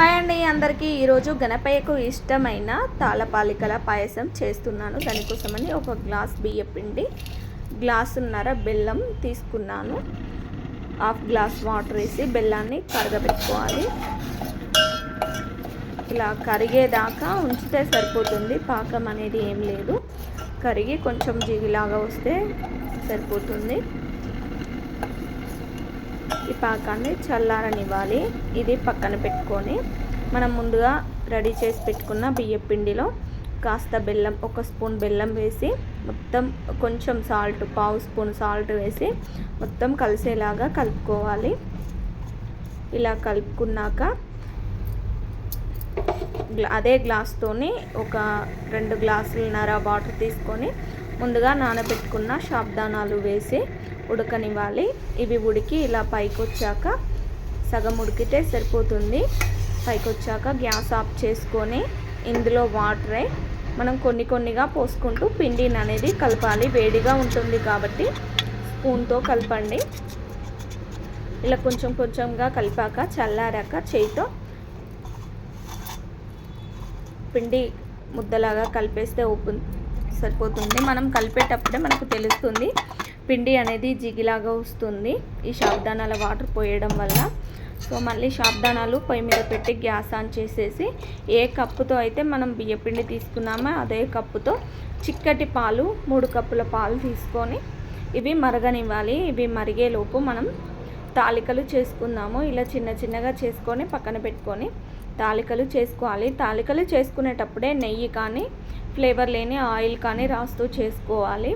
Hi అండి అందరికీ. ఈరోజు గణపయ్యకు ఇష్టమైన తాళపాలికల పాయసం చేస్తున్నాను. దానికోసమని ఒక గ్లాస్ బియ్య పిండి గ్లాసున్నర బెల్లం తీసుకున్నాను. హాఫ్ గ్లాస్ వాటర్ వేసి బెల్లాన్ని కరగబెట్టుకోవాలి. ఇలా కరిగేదాకా ఉంచితే సరిపోతుంది. పాకం అనేది ఏం లేదు. కరిగి కొంచెం జీవిలాగా వస్తే సరిపోతుంది. ఈ పాకాన్ని చల్లారనివ్వాలి. ఇది పక్కన పెట్టుకొని మనం ముందుగా రెడీ చేసి పెట్టుకున్న బియ్య పిండిలో కాస్త బెల్లం ఒక స్పూన్ బెల్లం వేసి మొత్తం కొంచెం సాల్ట్ పావు స్పూన్ సాల్ట్ వేసి మొత్తం కలిసేలాగా కలుపుకోవాలి. ఇలా కలుపుకున్నాక అదే గ్లాస్తోని ఒక రెండు గ్లాసులన్నర వాటర్ తీసుకొని ముందుగా నానబెట్టుకున్న షాబ్దానాలు వేసి ఉడకనివ్వాలి. ఇవి ఉడికి ఇలా పైకి వచ్చాక సగం ఉడికితే సరిపోతుంది. పైకి వచ్చాక గ్యాస్ ఆఫ్ చేసుకొని ఇందులో వాటరే మనం కొన్ని కొన్నిగా పోసుకుంటూ పిండిని అనేది కలపాలి. వేడిగా ఉంటుంది కాబట్టి స్పూన్తో కలపండి. ఇలా కొంచెం కొంచెంగా కలిపాక చల్లారాక చేయితో పిండి ముద్దలాగా కలిపేస్తే ఓపెన్ సరిపోతుంది. మనం కలిపేటప్పుడే మనకు తెలుస్తుంది పిండి అనేది జిగిలాగా వస్తుంది. ఈ శాబ్దానాల వాటర్ పోయడం వల్ల. సో మళ్ళీ శాబ్దానాలు పొయ్యి మీద పెట్టి గ్యాస్ ఆన్ చేసేసి ఏ కప్పుతో అయితే మనం బియ్యపిండి తీసుకున్నామో అదే కప్పుతో చిక్కటి పాలు మూడు కప్పుల పాలు తీసుకొని ఇవి మరగనివ్వాలి. ఇవి మరిగేలోపు మనం తాలికలు చేసుకుందాము. ఇలా చిన్న చిన్నగా చేసుకొని పక్కన పెట్టుకొని తాలికలు చేసుకోవాలి. తాలికలు చేసుకునేటప్పుడే నెయ్యి కానీ ఫ్లేవర్ లేని ఆయిల్ కానీ రాస్తూ చేసుకోవాలి.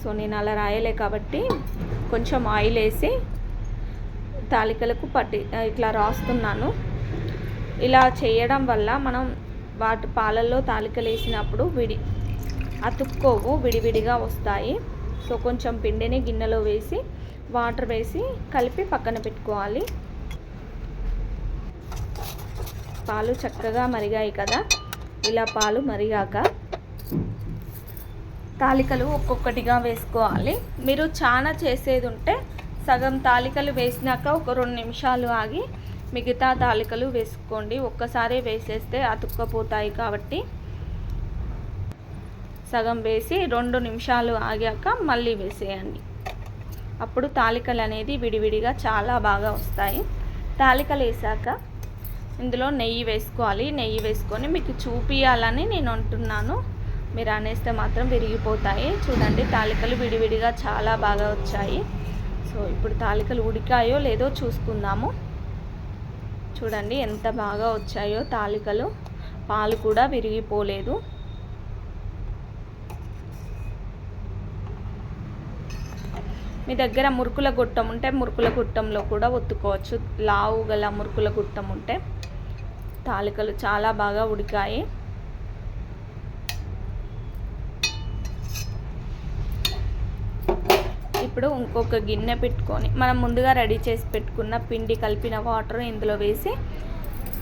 సో నేను అలా రాయలే కాబట్టి కొంచెం ఆయిల్ వేసి తాలికలకు పట్టి ఇట్లా రాస్తున్నాను. ఇలా చేయడం వల్ల మనం వాటి పాలల్లో తాలికలు వేసినప్పుడు విడి అతుక్కోవు విడివిడిగా వస్తాయి. సో కొంచెం పిండిని గిన్నెలో వేసి వాటర్ వేసి కలిపి పక్కన పెట్టుకోవాలి. పాలు చక్కగా మరిగాయి కదా. ఇలా పాలు మరిగాక తాలికలు ఒక్కొక్కటిగా వేసుకోవాలి. మీరు చాలా చేసేది ఉంటే సగం తాలికలు వేసినాక ఒక రెండు నిమిషాలు ఆగి మిగతా తాలికలు వేసుకోండి. ఒక్కసారి వేసేస్తే అతుక్కపోతాయి కాబట్టి సగం వేసి రెండు నిమిషాలు ఆగాక మళ్ళీ వేసేయండి. అప్పుడు తాలికలు అనేది విడివిడిగా చాలా బాగా వస్తాయి. తాలికలు వేసాక ఇందులో నెయ్యి వేసుకోవాలి. నెయ్యి వేసుకొని మీకు చూపియాలని నేను అంటున్నాను. మీరు అనేస్తే మాత్రం విరిగిపోతాయి. చూడండి తాలికలు విడివిడిగా చాలా బాగా వచ్చాయి. సో ఇప్పుడు తాలికలు ఉడికాయో లేదో చూసుకుందాము. చూడండి ఎంత బాగా వచ్చాయో తాలికలు. పాలు కూడా విరిగిపోలేదు. మీ దగ్గర మురుకుల గుట్టం ఉంటే మురుకుల గుట్టంలో కూడా ఒత్తుకోవచ్చు. లావు గల మురుకుల గుట్టం ఉంటే. తాలికలు చాలా బాగా ఉడికాయి. ఇప్పుడు ఇంకొక గిన్నె పెట్టుకొని మనం ముందుగా రెడీ చేసి పెట్టుకున్న పిండి కలిపిన వాటర్ ఇందులో వేసి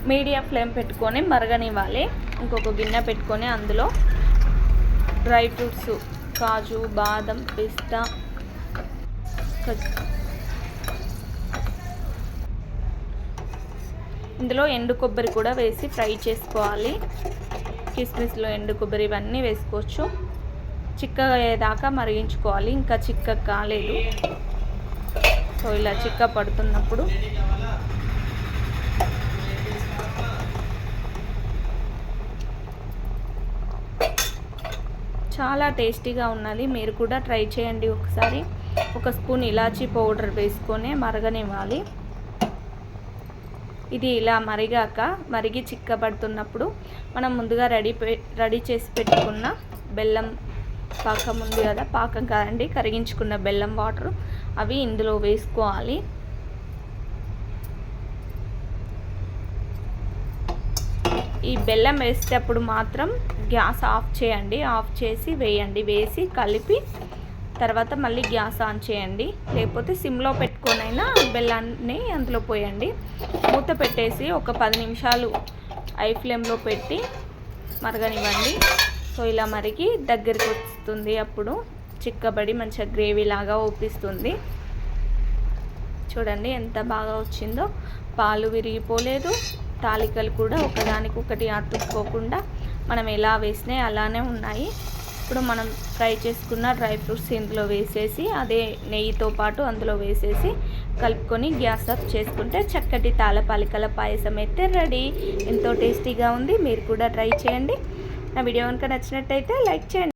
మీడియం ఫ్లేమ్ పెట్టుకొని మరగనివ్వాలి. ఇంకొక గిన్నె పెట్టుకొని అందులో డ్రై ఫ్రూట్స్ కాజు బాదం పిస్తా ఇందులో ఎండు కొబ్బరి కూడా వేసి ఫ్రై చేసుకోవాలి. కిస్మిస్లో ఎండు కొబ్బరి ఇవన్నీ వేసుకోవచ్చు. చిక్కయ్యేదాకా మరిగించుకోవాలి. ఇంకా చిక్క కాలేదు. సో ఇలా చిక్క పడుతున్నప్పుడు చాలా టేస్టీగా ఉన్నది. మీరు కూడా ట్రై చేయండి ఒకసారి. ఒక స్పూన్ ఇలాచీ పౌడర్ వేసుకొని మరగనివ్వాలి. ఇది ఇలా మరిగాక మరిగి చిక్కబడుతున్నప్పుడు మనం ముందుగా రెడీ రెడీ చేసి పెట్టుకున్న బెల్లం పాకం ఉంది కదా పాకం కాదండి కరిగించుకున్న బెల్లం వాటర్ అవి ఇందులో వేసుకోవాలి. ఈ బెల్లం వేసేటప్పుడు మాత్రం గ్యాస్ ఆఫ్ చేయండి ఆఫ్ చేసి వేయండి వేసి కలిపి తర్వాత మళ్ళీ గ్యాస్ ఆన్ చేయండి. లేకపోతే సిమ్లో పెట్టుకొనైనా బెల్లాన్ని అందులో పోయండి. మూత పెట్టేసి ఒక పది నిమిషాలు ఐ ఫ్లేమ్లో పెట్టి మరగనివ్వండి. సో ఇలా మరిగి దగ్గరికి వస్తుంది అప్పుడు చిక్కబడి మంచిగా గ్రేవీ లాగా ఊపిస్తుంది. చూడండి ఎంత బాగా వచ్చిందో. పాలు విరిగిపోలేదు. తాలికలు కూడా ఒకదానికొకటి అతుక్కోకుండా మనం ఎలా వేసినాయి అలానే ఉన్నాయి. ఇప్పుడు మనం ఫ్రై చేసుకున్న డ్రై ఫ్రూట్స్ ఇందులో వేసేసి అదే నెయ్యితో పాటు అందులో వేసేసి కలుపుకొని గ్యాస్ ఆఫ్ చేసుకుంటే చక్కటి తాళపాలికల పాయసం అయితే రెడీ. ఎంతో టేస్టీగా ఉంది. మీరు కూడా ట్రై చేయండి. నా వీడియో కనుక నచ్చినట్టయితే లైక్ చేయండి.